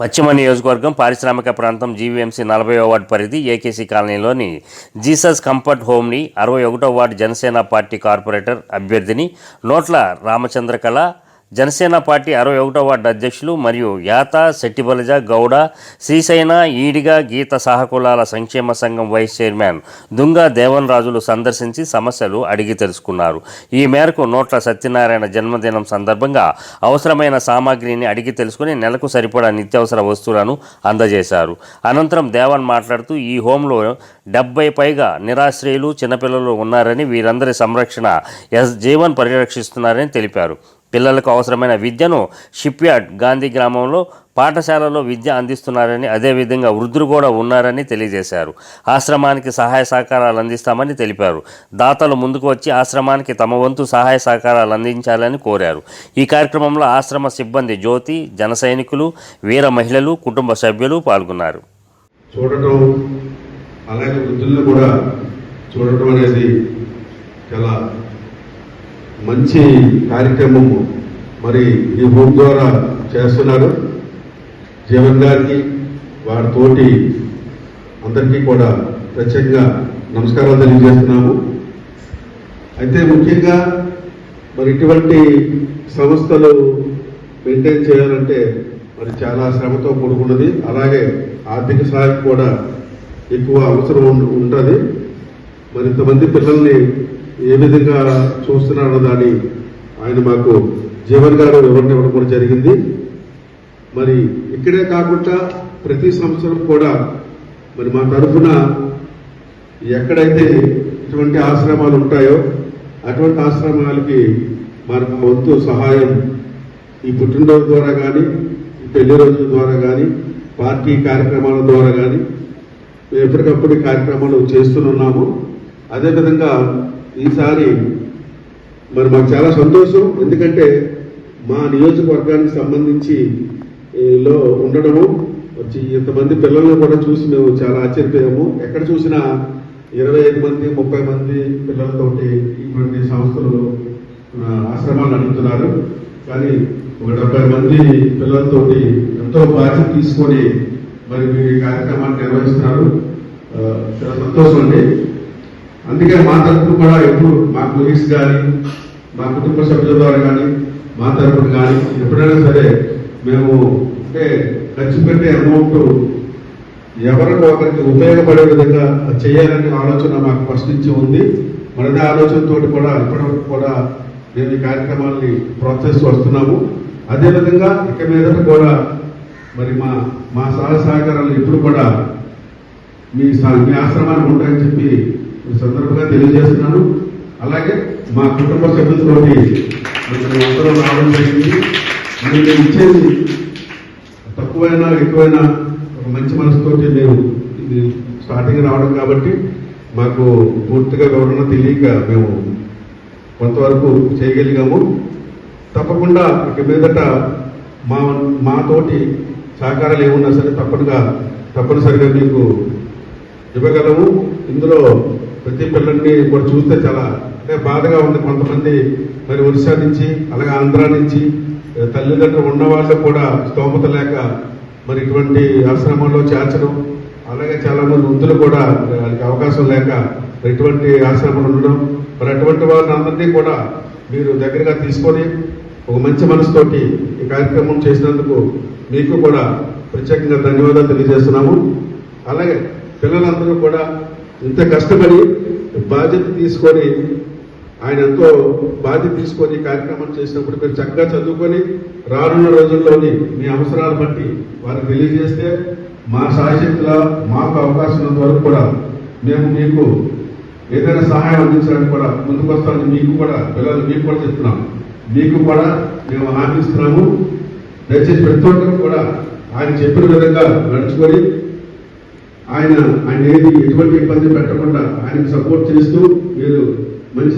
పశ్చిమ నియోజకవర్గం పారిశ్రామిక ప్రాంతం జీవీఎంసీ నలభై వార్డు పరిధి ఏకేసీ కాలనీలోని జీసస్ కంఫర్ట్ హోమ్ని అరవై ఒకటో వార్డు జనసేన పార్టీ కార్పొరేటర్ అభ్యర్థిని నోట్ల రామచంద్రకళ జనసేన పార్టీ అరవై ఒకటో వార్డు అధ్యక్షులు మరియు యాత శెట్టిబలజ గౌడ శ్రీశైన ఈడిగ గీత సహకులాల సంక్షేమ సంఘం వైస్ చైర్మన్ దుంగ దేవన్ రాజులు సందర్శించి సమస్యలు అడిగి తెలుసుకున్నారు. ఈ మేరకు నోట్ల సత్యనారాయణ జన్మదినం సందర్భంగా అవసరమైన సామాగ్రిని అడిగి తెలుసుకుని నెలకు సరిపడా నిత్యావసర వస్తువులను అందజేశారు. అనంతరం దేవన్ మాట్లాడుతూ ఈ హోంలో డెబ్బై పైగా నిరాశ్రయులు చిన్నపిల్లలు ఉన్నారని వీరందరి సంరక్షణ ఎస్ జీవన్ పరిరక్షిస్తున్నారని తెలిపారు. పిల్లలకు అవసరమైన విద్యను షిప్ యార్డ్ గాంధీ గ్రామంలో పాఠశాలలో విద్య అందిస్తున్నారని అదేవిధంగా వృద్ధులు కూడా ఉన్నారని తెలియజేశారు. ఆశ్రమానికి సహాయ సహకారాలు అందిస్తామని తెలిపారు. దాతలు ముందుకు వచ్చి ఆశ్రమానికి తమ వంతు సహాయ సహకారాలు అందించాలని కోరారు. ఈ కార్యక్రమంలో ఆశ్రమ సిబ్బంది జ్యోతి జన సైనికులు వీర మహిళలు కుటుంబ సభ్యులు పాల్గొన్నారు. చూడటం అలాగే వృద్ధులను కూడా చూడటం అనేది చాలా మంచి కార్యక్రమం మరి ఈ హోమ్ ద్వారా చేస్తున్నారు. జీవన్ గారికి వారితోటి అందరికీ కూడా ప్రత్యేకంగా నమస్కారాలు తెలియజేస్తున్నాము. అయితే ముఖ్యంగా మరి ఇటువంటి సంస్థలు మెయింటైన్ చేయాలంటే మరి చాలా శ్రమతో కూడుకున్నది. అలాగే ఆర్థిక సహాయం కూడా ఎక్కువ అవసరం ఉంటుంది. మరి ఇంతమంది పిల్లల్ని ఏ విధంగా చూస్తున్నాడో దాన్ని ఆయన మాకు జీవన్ గారు వివరణ ఇవ్వడం కూడా జరిగింది. మరి ఇక్కడే కాకుండా ప్రతి సంవత్సరం కూడా మరి మా తరఫున ఎక్కడైతే ఇటువంటి ఆశ్రమాలు ఉంటాయో అటువంటి ఆశ్రమాలకి మన వంతు సహాయం ఈ పుట్టినరోజు ద్వారా కానీ ఈ పెళ్ళి రోజుల ద్వారా కానీ పార్టీ కార్యక్రమాల ద్వారా కానీ మేము ఎప్పటికప్పుడు ఈ కార్యక్రమాలు చేస్తున్నాము అదేవిధంగా ఈసారి మరి మాకు చాలా సంతోషం. ఎందుకంటే మా నియోజకవర్గానికి సంబంధించి లో ఉండడము వచ్చి ఇంతమంది పిల్లల్ని కూడా చూసి మేము చాలా ఆశ్చర్యపోయాము. ఎక్కడ చూసినా ఇరవై ఐదు మంది ముప్పై మంది పిల్లలతోటి ఇటువంటి సంస్థలు ఆశ్రమాలు నడుపుతున్నారు. కానీ ఒక డెబ్బై మంది పిల్లలతోటి ఎంతో బాధ్యత తీసుకొని మరి మీరు ఈ కార్యక్రమాన్ని నిర్వహిస్తున్నారు. చాలా సంతోషం అండి. అందుకే మా తరఫున కూడా ఎప్పుడు మా కొలీగ్స్ కానీ మా కుటుంబ సభ్యుల ద్వారా కానీ మా తరఫున కానీ ఎప్పుడైనా సరే మేము అంటే ఖర్చు పెట్టే అమౌంట్ ఎవరికి ఒకరికి ఉపయోగపడే విధంగా చేయాలనే ఆలోచన మాకు ఫస్ట్ నుంచి ఉంది. మనదే ఆలోచనతో కూడా ఇప్పటివరకు కూడా మేము ఈ కార్యక్రమాల్ని ప్రోత్సహిస్తూ వస్తున్నాము. అదేవిధంగా ఇక మీద కూడా మరి మా మా సహ సహకారాలు ఎప్పుడు కూడా మీ మీ ఆశ్రమానికి ఉంటాయని చెప్పి ఈ సందర్భంగా తెలియజేస్తున్నాను. అలాగే మా కుటుంబ సభ్యులతోటి అందరం రావడం జరిగింది. మరి మేము ఇచ్చేది తక్కువైనా ఎక్కువైనా ఒక మంచి మనసుతోటి మేము ఇది స్టార్టింగ్ రావడం కాబట్టి మాకు పూర్తిగా వివరణ తెలియక మేము కొంతవరకు చేయగలిగాము. తప్పకుండా ఇక మీదట మా మాతోటి సహకారాలు ఏమున్నా సరే తప్పనిగా తప్పనిసరిగా మీకు ఇవ్వగలము. ఇందులో ప్రతి పిల్లల్ని కూడా చూస్తే చాలా అంటే బాధగా ఉంది కొంతమంది. మరి ఒరిస్సా నుంచి అలాగే ఆంధ్ర నుంచి తల్లిదండ్రులు ఉన్న వాళ్ళు కూడా స్తోమత లేక మరి ఇటువంటి ఆశ్రమంలో చేర్చడం అలాగే చాలా మంది వృద్ధులు కూడా వాళ్ళకి అవకాశం లేక ఎటువంటి ఇటువంటి ఆశ్రమాలు ఉండడం. మరి అటువంటి వారిని అందరినీ కూడా మీరు దగ్గరగా తీసుకొని ఒక మంచి మనసుతోటి ఈ కార్యక్రమం చేసినందుకు మీకు కూడా ప్రత్యేకంగా ధన్యవాదాలు తెలియజేస్తున్నాము. అలాగే పిల్లలందరూ కూడా ఇంత కష్టపడి బాధ్యత తీసుకొని ఆయన ఎంతో బాధ్యత తీసుకొని కార్యక్రమాలు కార్యక్రమం చేసినప్పుడు మీరు చక్కగా చదువుకొని రానున్న రోజుల్లోని మీ అవసరాలు బట్టి వారికి తెలియజేస్తే మా సాయశక్తుల మాకు అవకాశం ఉన్న వరకు కూడా మేము మీకు ఏదైనా సహాయం అందించడానికి కూడా ముందుకు వస్తామని మీకు కూడా పిల్లలు మీకు కూడా చెప్తున్నాం. మీకు కూడా మేము ఆశిస్తున్నాము. దయచేసి ప్రతి ఒక్కరు కూడా ఆయన చెప్పిన విధంగా నడుచుకొని ఆయన ఆయన ఏది ఎటువంటి ఇబ్బంది పెట్టకుండా ఆయనకు సపోర్ట్ చేస్తూ మీరు మంచి